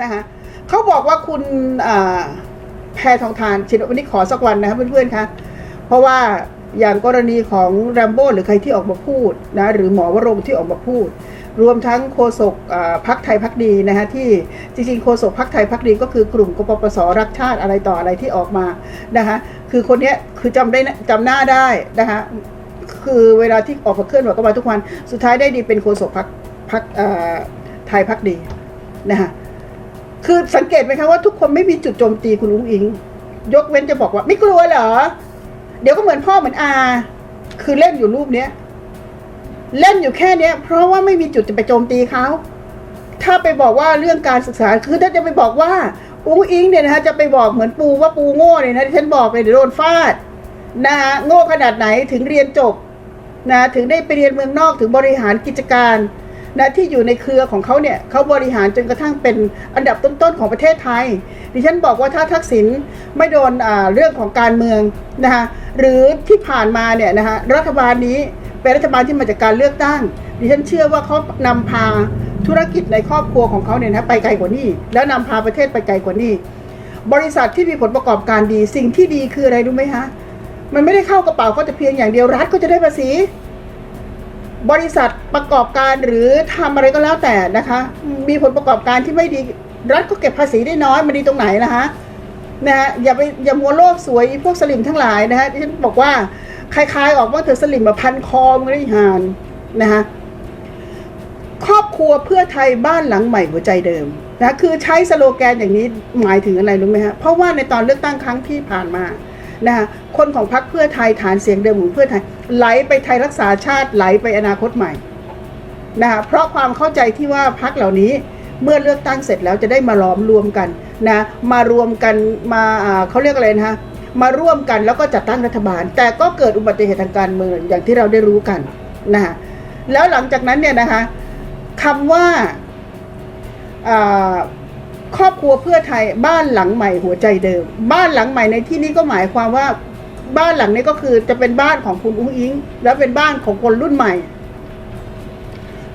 นะคะเขาบอกว่าคุณแพทองทานชินวันนี้ขอสักวันนะคะเพื่อนๆคะเพราะว่าอย่างกรณีของแรมโบ้หรือใครที่ออกมาพูดนะหรือหมอวรงที่ออกมาพูด รวมทั้งโฆษกพักไทยพักดีนะคะที่จริงๆโฆษกพักไทยพักดีก็คือกลุ่มกปปสรักชาติอะไรต่ออะไรที่ออกมานะคะคือคนนี้คือจำได้นะจำหน้าได้นะคะคือเวลาที่ออกมาเคลื่อนไหวก็มาทุกวัน สุดท้ายได้ดีเป็นโฆษกพักพักไทยพักดีนะคะ คือสังเกตไหมคะว่าทุกคนไม่มีจุดโจมตีคุณอุ้งอิง ยกเว้นจะบอกว่า ไม่กลัวเหรอ เดี๋ยวก็เหมือนพ่อเหมือนอา คือเล่นอยู่รูปเนี้ยเล่นอยู่แค่เนี้ย เพราะว่าไม่มีจุดจะไปโจมตีเขาถ้าไปบอกว่าเรื่องการศึกษาคือถ้าจะไปบอกว่าอุ้งอิงเนี่ยนะฮะจะไปบอกเหมือนปูว่าปูโง่เนี่ยนะที่ฉันบอกเลยเดี๋ยวโดนฟาดนะฮะโง่ขนาดไหนถึงเรียนจบนะถึงได้ไปเรียนเมืองนอกถึงบริหารกิจการ นะที่อยู่ในเครือของเขาเนี่ยเขาบริหารจนกระทั่งเป็นอันดับต้นๆของประเทศไทย ดิฉันบอกว่าถ้าทักษิณไม่โดนเรื่องของการเมืองนะคะหรือที่ผ่านมาเนี่ยนะคะรัฐบาลนี้เป็นรัฐบาลที่มาจากการเลือกตั้ง ดิฉันเชื่อว่าเขานำพาธุรกิจในครอบครัวของเขาเนี่ยนะไปไกลกว่านี้ แล้วนำพาประเทศไปไกลกว่านี้ บริษัทที่มีผลประกอบการดี สิ่งที่ดีคืออะไรรู้ไหมคะมันไม่ได้เข้ากระเป๋าก็จะเพียงอย่างเดียวรัฐก็จะได้ภาษี บริษัทประกอบการหรือทำอะไรก็แล้วแต่นะคะ มีผลประกอบการที่ไม่ดีรัฐก็เก็บภาษีได้น้อยมันดีตรงไหนล่ะฮะนะฮะอย่าไปอย่ามัวโลกสวยพวกสลิมทั้งหลายนะฮะที่ฉันบอกว่าคล้ายๆ ออกว่าเธอสลิมมาพันคอมนได้หานนะคะครอบครัวเพื่อไทยบ้านหลังใหม่หัวใจเดิมนะคือใช้สโลแกนอย่างนี้หมายถึงอะไรรู้ไหมฮะเพราะว่าในตอนเลือกตั้งครั้งที่ผ่านมา นะคะคนของพรรคเพื่อไทยฐานเสียงเดิมของเพื่อไทยไหลไปไทยรักษาชาติไหลไปอนาคตใหม่นะคะเพราะความเข้าใจที่ว่าพรรคเหล่านี้เมื่อเลือกตั้งเสร็จแล้วจะได้มาล้อมรวมกันนะมารวมกันมาเขาเรียกอะไรนะคะมาร่วมกันแล้วก็จัดตั้งรัฐบาล แต่ก็เกิดอุบัติเหตุทางการเมืองอย่างที่เราได้รู้กันนะคะแล้วหลังจากนั้นเนี่ยนะคะคำว่า ครอบครัวเพื่อไทยบ้านหลังใหม่หัวใจเดิม บ้านหลังใหม่ในที่นี้ก็หมายความว่า บ้านหลังนี้ก็คือจะเป็นบ้านของคุณอุ้งอิง และเป็นบ้านของคนรุ่นใหม่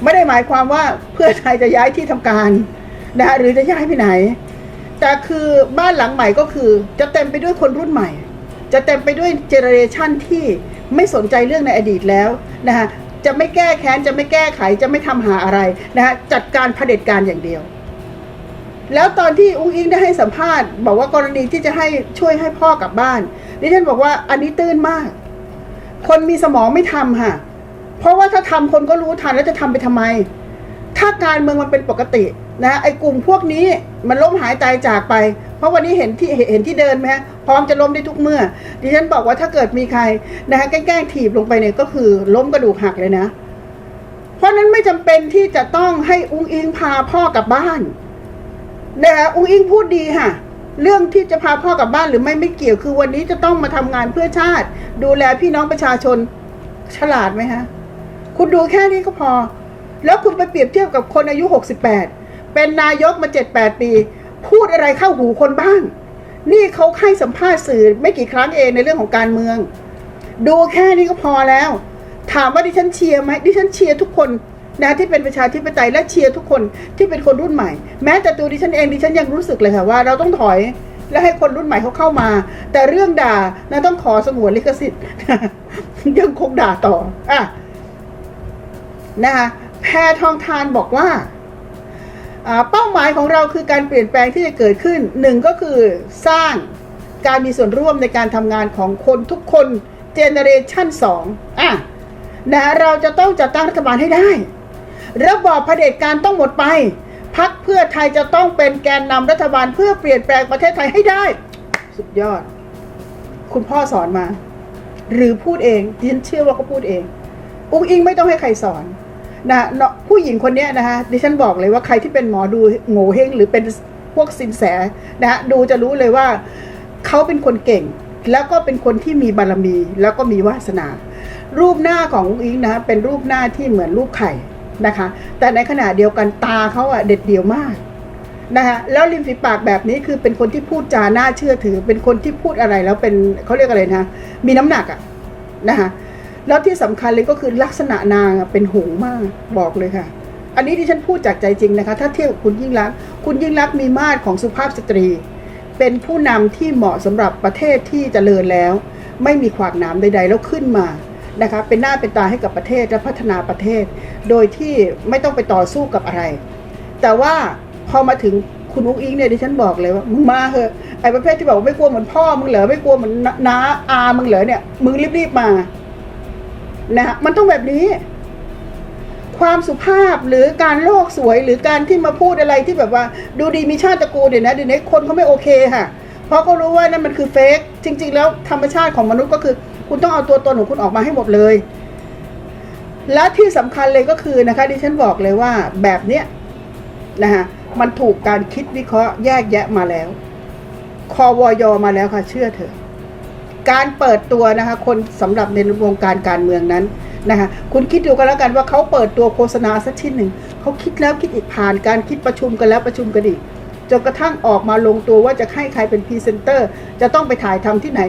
ไม่ได้หมายความว่าเพื่อไทยจะย้ายที่ทำการนะหรือจะย้ายไปไหน แต่คือบ้านหลังใหม่ก็คือ จะเต็มไปด้วยคนรุ่นใหม่ จะเต็มไปด้วยเจเนเรชันที่ไม่สนใจเรื่องในอดีตแล้วนะฮะจะไม่แก้แค้นจะไม่แก้ไขจะไม่ทำหาอะไรนะฮะจัดการเผด็จการอย่างเดียว แล้วตอนที่อุ้งอิงได้ให้สัมภาษณ์ บอกว่ากรณีที่จะให้ช่วยให้พ่อกลับบ้านดิฉันบอกว่าอันนี้ตื้นมาก คนมีสมองไม่ทำค่ะ เพราะว่าถ้าทำคนก็รู้ทันแล้วจะทำไปทำไม ถ้าการเมืองมันเป็นปกตินะไอ้กลุ่มพวกนี้มันล้มหายตายจากไป เพราะวันนี้เห็นที่เห็นที่เดินไหมพร้อมจะล้มได้ทุกเมื่อ ดิฉันบอกว่าถ้าเกิดมีใครนะคะแกล้งถีบลงไปเนี่ยก็คือล้มกระดูกหักเลยนะ เพราะนั้นไม่จำเป็นที่จะต้องให้อุ้งอิงพาพ่อกลับบ้าน นะคะอุ้งอิงพูดดีค่ะ เรื่องที่จะพาพ่อกลับบ้านหรือไม่ไม่เกี่ยวคือวันนี้จะต้องมาทำงานเพื่อชาติ ดูแลพี่น้องประชาชนฉลาดไหมฮะคุณดูแค่นี้ก็พอ แล้วคุณไปเปรียบเทียบกับคนอายุ 68 เป็นนายกมา 7-8 ปี พูดอะไรเข้าหูคนบ้าง นี่เขาให้สัมภาษณ์สื่อไม่กี่ครั้งเองในเรื่องของการเมือง ดูแค่นี้ก็พอแล้ว ถามว่าดิฉันเชียร์ไหมดิฉันเชียร์ทุกคน นะที่เป็นประชาธิปไตยและเชียร์ทุกคนที่เป็นคนรุ่นใหม่ แม้แต่ตัวดิฉันเองดิฉันยังรู้สึกเลยค่ะว่าเราต้องถอยและให้คนรุ่นใหม่เขาเข้ามา แต่เรื่องด่านะต้องขอสงวนลิขสิทธิ์ยังคงด่าต่ออะนะคะแพทองทานบอกว่าอ่าเป้าหมายของเราคือการเปลี่ยนแปลงที่จะเกิดขึ้นหนึ่งก็คือสร้างการมีส่วนร่วมในการทำงานของคนทุกคนเจเนเรชันสองอะนะเราจะต้องจัดตั้งรัฐบาลให้ได้ ระบอบเผด็จการต้องหมดไปพักเพื่อไทยจะต้องเป็นแกนนำรัฐบาลเพื่อเปลี่ยนแปลงประเทศไทยให้ได้ สุดยอด คุณพ่อสอนมา หรือพูดเองดิฉันเชื่อว่าเขาพูดเอง อุ้งอิงไม่ต้องให้ใครสอนนะผู้หญิงคนนี้นะคะดิฉันบอกเลยว่าใครที่เป็นหมอดูโง่เฮงหรือเป็นพวกสินแสนะฮะดูจะรู้เลยว่าเขาเป็นคนเก่ง แล้วก็เป็นคนที่มีบารมี แล้วก็มีวาสนา รูปหน้าของอุ้งอิงนะเป็นรูปหน้าที่เหมือนรูปไข่ นะคะ แต่ในขณะเดียวกันตาเขาอะเด็ดเดี่ยวมากนะคะแล้วริมฝีปากแบบนี้คือเป็นคนที่พูดจาน่าเชื่อถือ เป็นคนที่พูดอะไรแล้วเป็นเขาเรียกอะไรนะ มีน้ำหนักอะนะคะแล้วที่สำคัญเลยก็คือลักษณะนางเป็นหงมากบอกเลยค่ะ อันนี้ที่ฉันพูดจากใจจริงนะคะ ถ้าเทียบกับคุณยิ่งรัก คุณยิ่งรักมีมาตรของสุภาพสตรี เป็นผู้นำที่เหมาะสำหรับประเทศที่เจริญแล้ว ไม่มีขวากหนามใดๆแล้วขึ้นมา นะคะเป็นหน้าเป็นตาให้กับประเทศและพัฒนาประเทศ โดยที่ไม่ต้องไปต่อสู้กับอะไร แต่ว่าพอมาถึงคุณอุ้งอิงเนี่ยดิฉันบอกเลยว่ามึงมาเหอะไอ้ประเภทที่บอกว่าไม่กลัวเหมือนพ่อมึงเหรอไม่กลัวเหมือนน้าอามึงเหรอเนี่ยมึงรีบๆมานะฮะมันต้องแบบนี้ ความสุภาพหรือการโลกสวยหรือการที่มาพูดอะไรที่แบบว่า ดูดีมีชาติตระกูลเดี๋ยวนะเดี๋ยวนี้คนเขาไม่โอเคค่ะ เพราะเขารู้ว่านั่นมันคือเฟกจริง ๆ แล้วธรรมชาติของมนุษย์ก็คือ คุณต้องเอาตัวตนของคุณออกมาให้หมดเลย และที่สำคัญเลยก็คือนะคะดิฉันบอกเลยว่าแบบเนี้ยนะคะมันถูกการคิดวิเคราะห์แยกแยะมาแล้ว คอวอยมาแล้วค่ะ เชื่อเถอะการเปิดตัวนะคะคนสำหรับในวงการการเมืองนั้นนะคะคุณคิดดูกันแล้วกันว่าเขาเปิดตัวโฆษณาสักชิ้นหนึ่งเขาคิดแล้วคิดอีกผ่านการคิดประชุมกันแล้วประชุมกันอีก จนกระทั่งออกมาลงตัวว่าจะให้ใครเป็นพรีเซนเตอร์ จะต้องไปถ่ายทำที่ไหน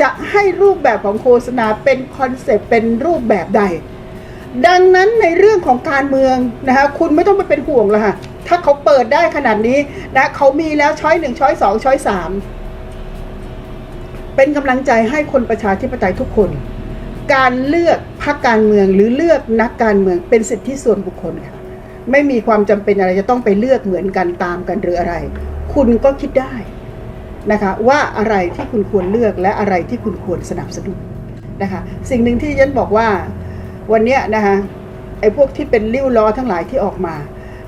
จะให้รูปแบบของโฆษณาเป็นคอนเซปต์เป็นรูปแบบใด ดังนั้นในเรื่องของการเมืองนะคะคุณไม่ต้องไปเป็นห่วงละค่ะถ้าเขาเปิดได้ขนาดนี้นะเขามีแล้วช้อยหนึ่งช้อยสองช้อยสามเป็นกำลังใจให้คนประชาธิปไตยทุกคน การเลือกพรรคการเมืองหรือเลือกนักการเมืองเป็นสิทธิส่วนบุคคลค่ะ ไม่มีความจำเป็นอะไรจะต้องไปเลือกเหมือนกันตามกันหรืออะไร คุณก็คิดได้นะคะว่าอะไรที่คุณควรเลือกและอะไรที่คุณควรสนับสนุนนะคะสิ่งหนึ่งที่ยันบอกว่าวันเนี้ยนะคะไอ้พวกที่เป็นริ้วล้อทั้งหลายที่ออกมา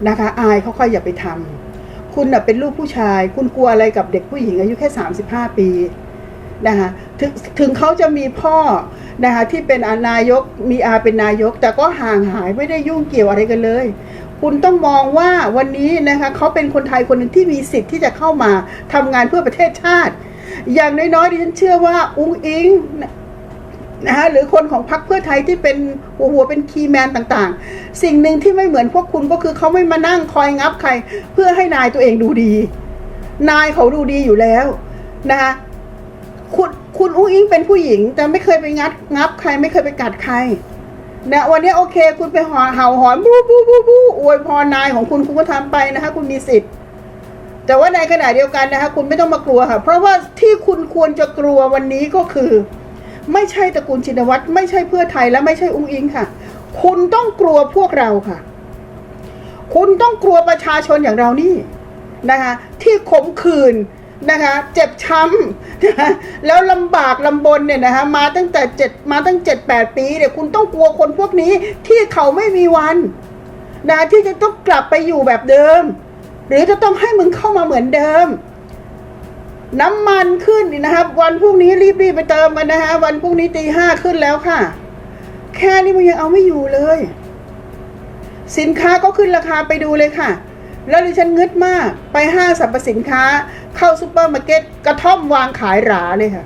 นะคะอายเขาค่อยอย่าไปทำคุณนะเป็นลูกผู้ชาย คุณกลัวอะไรกับเด็กผู้หญิงอายุแค่ 35 ปีนะคะถึงถึงเขาจะมีพ่อนะคะที่เป็นอนายกมีอาเป็นนายก แต่ก็ห่างหายไม่ได้ยุ่งเกี่ยวอะไรกันเลย คุณต้องมองว่าวันนี้นะคะเขาเป็นคนไทยคนหนึ่งที่มีสิทธิ์ที่จะเข้ามาทำงานเพื่อประเทศชาติ อย่างน้อยๆดิฉันเชื่อว่าอุ้งอิงนะคะหรือคนของพรรคเพื่อไทยที่เป็นหัวหัวเป็นคีย์แมนต่างๆ สิ่งหนึ่งที่ไม่เหมือนพวกคุณก็คือเขาไม่มานั่งคอยงับใคร เพื่อให้นายตัวเองดูดี นายเขาดูดีอยู่แล้วนะคะคุณคุณอุ้งอิงเป็นผู้หญิง แต่ไม่เคยไปงัดงับใคร ไม่เคยไปกัดใคร นะวันนี้โอเค คุณไปหอเห่าหอนบู้บู้บู้บู้อวยพรนายของคุณคุณก็ทำไปนะคะ คุณมีสิทธิ์ แต่ว่าในขณะเดียวกันนะคะ คุณไม่ต้องมากลัวค่ะ เพราะว่าที่คุณควรจะกลัววันนี้ก็คือ ไม่ใช่ตระกูลชินวัตรไม่ใช่เพื่อไทยและไม่ใช่อุ้งอิงค่ะ คุณต้องกลัวพวกเราค่ะ คุณต้องกลัวประชาชนอย่างเรานี่นะคะ ที่ขมขื่น นะคะเจ็บช้ำนะะแล้วลำบากลำบนเนี่ยนะคะมาตั้งแต่เจ็ดมาตั้งเจ็ดแปดปีเนี่ยคุณต้องกลัวคนพวกนี้ที่เขาไม่มีวันนะที่จะต้องกลับไปอยู่แบบเดิม หรือจะต้องให้มึงเข้ามาเหมือนเดิม น้ำมันขึ้นนะครับ วันพรุ่งนี้รีบๆไปเติมกันนะฮะวันพรุ่งนี้ตีห้าขึ้นแล้วค่ะ แค่นี้มันยังเอาไม่อยู่เลย สินค้าก็ขึ้นราคาไปดูเลยค่ะ แล้วดิฉันงึดมากไปห้างสรรพสินค้า เข้าซูเปอร์มาร์เก็ตกระท่อมวางขายหราเลยค่ะ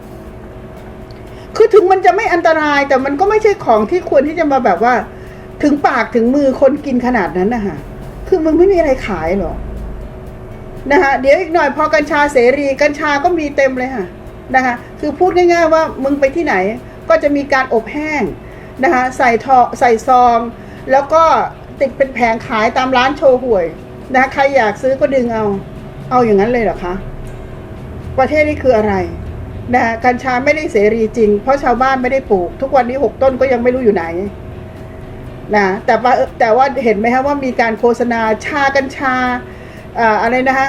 คือถึงมันจะไม่อันตรายแต่มันก็ไม่ใช่ของที่ควรที่จะมาแบบว่า ถึงปากถึงมือคนกินขนาดนั้นนะคะคือมันไม่มีอะไรขายหรอกนะคะเดี๋ยวอีกหน่อยพอกัญชาเสรีกัญชาก็มีเต็มเลยค่ะนะคะคือพูดง่าย ๆ ว่ามึงไปที่ไหนก็จะมีการอบแห้งนะคะใส่ทอใส่ซอง แล้วก็ติดเป็นแผงขายตามร้านโชว์หวย นะใครอยากซื้อก็ดึงเอา เอาอย่างนั้นเลยเหรอคะ ประเทศนี้คืออะไรนะกัญชาไม่ได้เสรีจริง เพราะชาวบ้านไม่ได้ปลูก ทุกวันนี้หกต้นก็ยังไม่รู้อยู่ไหนนะแต่ว่าแต่ว่าเห็นไหมคะว่ามีการโฆษณาชากัญชาอ่าอะไรนะคะ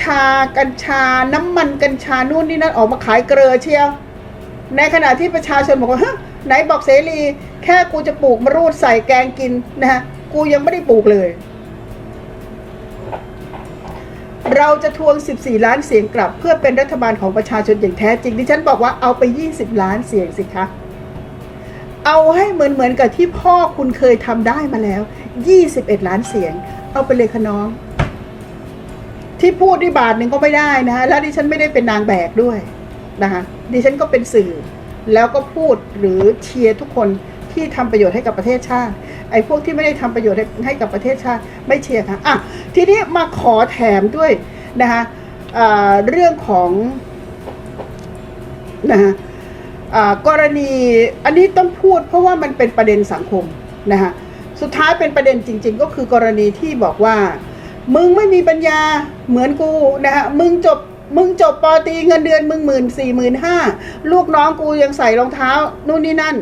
ชากัญชาน้ำมันกัญชานู่นนี่นั่นออกมาขายเกลือเชียว ในขณะที่ประชาชนบอกว่าฮะไหนบอกเสรี แค่กูจะปลูกมะรูดใส่แกงกินนะฮะกูยังไม่ได้ปลูกเลย เราจะทวง 14 ล้านเสียงกลับ เพื่อเป็นรัฐบาลของประชาชนอย่างแท้จริงดิฉันบอกว่าเอาไป 20 ล้านเสียงสิคะเอาให้เหมือนเหมือนกับที่พ่อคุณเคยทำได้มาแล้ว 21 ล้านเสียง เอาไปเลยคะน้อง ที่พูดที่บาทหนึ่งก็ไม่ได้นะฮะแล้วดิฉันไม่ได้เป็นนางแบกด้วยนะคะดิฉันก็เป็นสื่อ แล้วก็พูดหรือเชียร์ทุกคน ที่ทำประโยชน์ให้กับประเทศชาติ ไอ้พวกที่ไม่ได้ทำประโยชน์ให้กับประเทศชาติไม่เชียร์ค่ะอะทีนี้มาขอแถมด้วยนะคะเรื่องของนะคะกรณีอันนี้ต้องพูดเพราะว่ามันเป็นประเด็นสังคมนะคะสุดท้ายเป็นประเด็นจริง ๆ ก็คือกรณีที่บอกว่า มึงไม่มีปัญญาเหมือนกูนะฮะมึงจบมึงจบปอตีเงินเดือนมึงหมื่นสี่หมื่นห้าลูกน้องกูยังใส่รองเท้านู่นนี่นั่น